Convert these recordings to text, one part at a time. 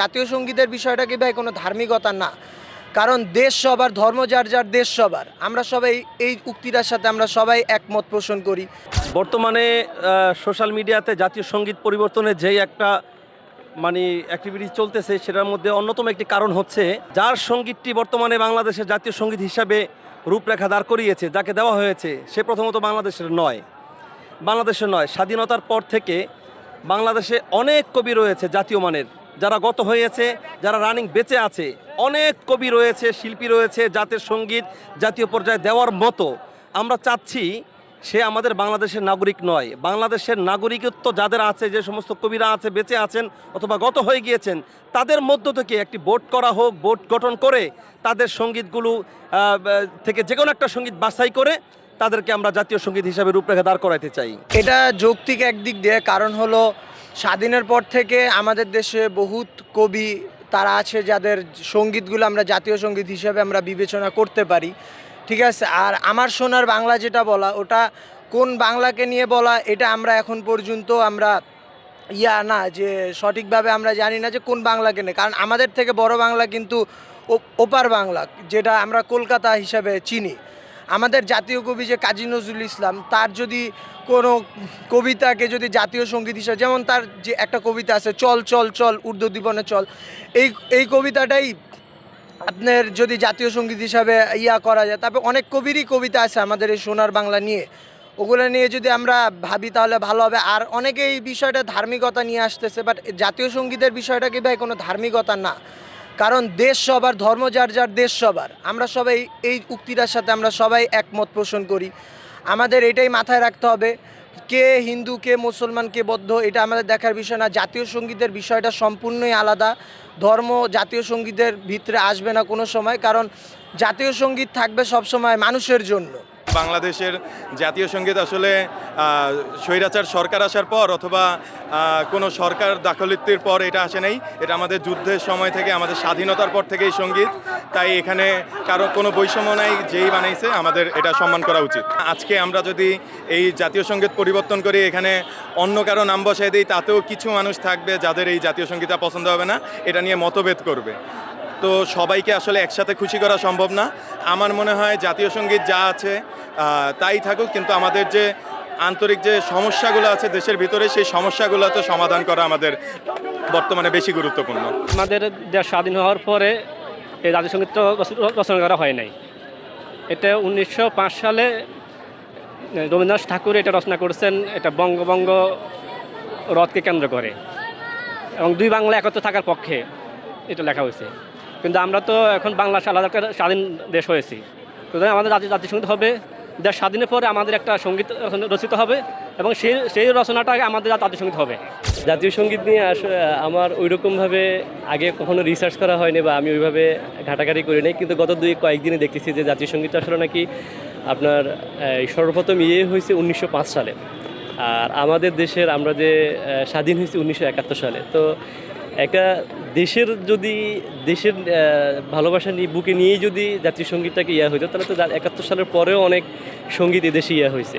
জাতীয় সঙ্গীতের বিষয়টা কি ভাই কোনো ধার্মিকতা? না। কারণ দেশ সবার, ধর্ম যার যার, দেশ সবার। আমরা সবাই এই উক্তিটার সাথে আমরা সবাই একমত পোষণ করি। বর্তমানে সোশ্যাল মিডিয়াতে জাতীয় সংগীত পরিবর্তনের যেই একটা মানে অ্যাক্টিভিটি চলতেছে, সেটার মধ্যে অন্যতম একটি কারণ হচ্ছে, যার সঙ্গীতটি বর্তমানে বাংলাদেশের জাতীয় সংগীত হিসাবে রূপরেখা দাঁড় করিয়েছে, যাকে দেওয়া হয়েছে, সে প্রথমত বাংলাদেশের নয়। বাংলাদেশের নয়, স্বাধীনতার পর থেকে বাংলাদেশে অনেক কবি রয়েছে জাতীয় মানের। যারা গত হয়েছে, যারা রানিং বেঁচে আছে, অনেক কবি রয়েছে, শিল্পী রয়েছে জাতীয় সংগীত জাতীয় পর্যায়ে দেওয়ার মতো। আমরা চাচ্ছি সে আমাদের বাংলাদেশের নাগরিক নয়। বাংলাদেশের নাগরিকত্ব যাদের আছে, যে সমস্ত কবিরা আছে, বেঁচে আছেন অথবা গত হয়ে গিয়েছেন, তাদের মধ্য থেকে একটি বোট করা হোক, বোট গঠন করে তাদের সঙ্গীতগুলো থেকে যে কোনো একটা সংগীত বাছাই করে তাদেরকে আমরা জাতীয় সংগীত হিসাবে রূপরেখা দাঁড় করাইতে চাই। এটা যৌক্তিক একদিক দিয়ে, কারণ হলো স্বাধীনের পর থেকে আমাদের দেশে বহুত কবি তারা আছে যাদের সঙ্গীতগুলো আমরা জাতীয় সংগীত হিসাবে আমরা বিবেচনা করতে পারি। ঠিক আছে? আর আমার সোনার বাংলা যেটা বলা, ওটা কোন বাংলাকে নিয়ে বলা, এটা আমরা এখন পর্যন্ত আমরা ইয়া না যে সঠিকভাবে আমরা জানি না যে কোন বাংলাকে নিয়ে। কারণ আমাদের থেকে বড় বাংলা কিন্তু ওপার বাংলা, যেটা আমরা কলকাতা হিসাবে চিনি। আমাদের জাতীয় কবি যে কাজী নজরুল ইসলাম, তার যদি কোনো কবিতাকে যদি জাতীয় সংগীত হিসাবে, যেমন তার যে একটা কবিতা আছে, চল চল চল, উর্দু জীবনে চল এই এই কবিতাটাই আপনার যদি জাতীয় সংগীত হিসাবে ইয়া করা যায়, তারপরে অনেক কবিরই কবিতা আছে আমাদের এই সোনার বাংলা নিয়ে। ওগুলো নিয়ে যদি আমরা ভাবি, তাহলে ভালো হবে। আর অনেকে এই বিষয়টা ধার্মিকতা নিয়ে আসতেছে বাট জাতীয় সঙ্গীতের বিষয়টা কি ভাই কোনো ধার্মিকতা না? কারণ দেশ সবার, ধর্ম যার যার, দেশ সবার। আমরা সবাই এই উক্তিটার সাথে আমরা সবাই একমত পোষণ করি। আমাদের এটাই মাথায় রাখতে হবে, কে হিন্দু, কে মুসলমান, কে বৌদ্ধ, এটা আমাদের দেখার বিষয় না। জাতীয় সঙ্গীতের বিষয়টা সম্পূর্ণই আলাদা। ধর্ম জাতীয় সঙ্গীতের ভিতরে আসবে না কোনো সময়, কারণ জাতীয় সংগীত থাকবে সবসময় মানুষের জন্য। বাংলাদেশের জাতীয় সংগীত আসলে স্বৈরাচার সরকার আসার পর অথবা কোনো সরকার দাখলিত্বের পর এটা আসে নাই। এটা আমাদের যুদ্ধের সময় থেকে, আমাদের স্বাধীনতার পর থেকে এই সংগীত। তাই এখানে কারও কোনো বৈষম্য নাই, যেই বানাইছে, আমাদের এটা সম্মান করা উচিত। আজকে আমরা যদি এই জাতীয় সংগীত পরিবর্তন করি, এখানে অন্য কারও নাম বসাই দিই, তাতেও কিছু মানুষ থাকবে যাদের এই জাতীয় সঙ্গীতটা পছন্দ হবে না। এটা নিয়ে মতভেদ করবে। তো সবাইকে আসলে একসাথে খুশি করা সম্ভব না। আমার মনে হয় জাতীয় সংগীত যা আছে তাই থাকুক, কিন্তু আমাদের যে আন্তরিক যে সমস্যাগুলো আছে দেশের ভিতরে, সেই সমস্যাগুলো তো সমাধান করা আমাদের বর্তমানে বেশি গুরুত্বপূর্ণ। আমাদের দেশ স্বাধীন হওয়ার পরে এই জাতীয় সঙ্গীতটা রচ- রচনা করা হয় নাই। এটা উনিশশো পাঁচ সালে রবীন্দ্রনাথ ঠাকুর এটা রচনা করেছেন, এটা বঙ্গবঙ্গ রথকে কেন্দ্র করে। এবং দুই বাংলা একত্র থাকার পক্ষে এটা লেখা হয়েছে। কিন্তু আমরা তো এখন বাংলা আলাদা একটা স্বাধীন দেশ হয়েছি। সুতরাং আমাদের জাতীয় জাতীয় সংগীত হবে, দেশ স্বাধীনের পরে আমাদের একটা সংগীত রচিত হবে এবং সেই সেই রচনাটা আমাদের জাতীয় সংগীত হবে। জাতীয় সংগীত নিয়ে আস আমার ওইরকমভাবে আগে কখনো রিসার্চ করা হয়নি বা আমি ওইভাবে ঘাটাঘাটি করি নাই, কিন্তু গত দুই কয়েকদিনে দেখতেছি যে জাতীয় সংগীত আসলে নাকি আপনার সর্বপ্রথম ইয়ে হয়েছে উনিশশো পাঁচ সালে। আর আমাদের দেশের আমরা যে স্বাধীন হয়েছি উনিশশো একাত্তর সালে। তো একটা দেশের যদি, দেশের ভালোবাসা নিয়ে, বুকে নিয়েই যদি জাতীয় সঙ্গীতটাকে ইয়া হইতো, তাহলে তো একাত্তর সালের পরেও অনেক সংগীত এদেশে ইয়া হয়েছে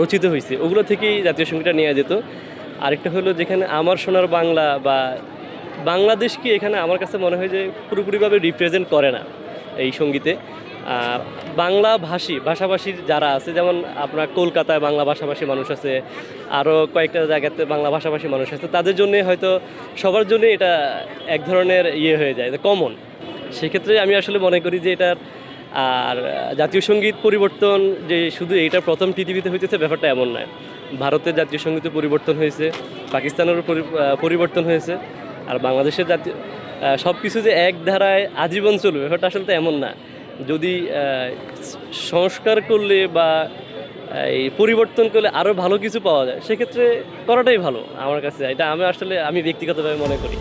রচিত হয়েছে ওগুলো থেকেই জাতীয় সঙ্গীতটা নেওয়া যেত। আরেকটা হলো যেখানে আমার সোনার বাংলা বা বাংলাদেশকে এখানে আমার কাছে মনে হয় যে পুরোপুরিভাবে রিপ্রেজেন্ট করে না এই সঙ্গীতে। বাংলা ভাষী ভাষাভাষীর যারা আছে, যেমন আপনার কলকাতায় বাংলা ভাষাভাষী মানুষ আছে আরও কয়েকটা জায়গাতে বাংলা ভাষাভাষী মানুষ আছে, তাদের জন্যে হয়তো সবার জন্য এটা এক ধরনের ইয়ে হয়ে যায় কমন সেক্ষেত্রে আমি আসলে মনে করি যে এটার, আর জাতীয় সংগীত পরিবর্তন যে শুধু এইটা প্রথম পৃথিবীতে হইতেছে, ব্যাপারটা এমন নয়। ভারতের জাতীয় সঙ্গীতে পরিবর্তন হয়েছে, পাকিস্তানেরও পরি- পরিবর্তন হয়েছে, আর বাংলাদেশের জাতীয় সব কিছু যে এক ধারায় আজীবন চলবে, ব্যাপারটা আসলে তো এমন না। যদি সংস্কার করলে বা এই পরিবর্তন করলে আরও ভালো কিছু পাওয়া যায়, সেক্ষেত্রে করাটাই ভালো আমার কাছে। এটা আমি আসলে, আমি ব্যক্তিগতভাবে মনে করি।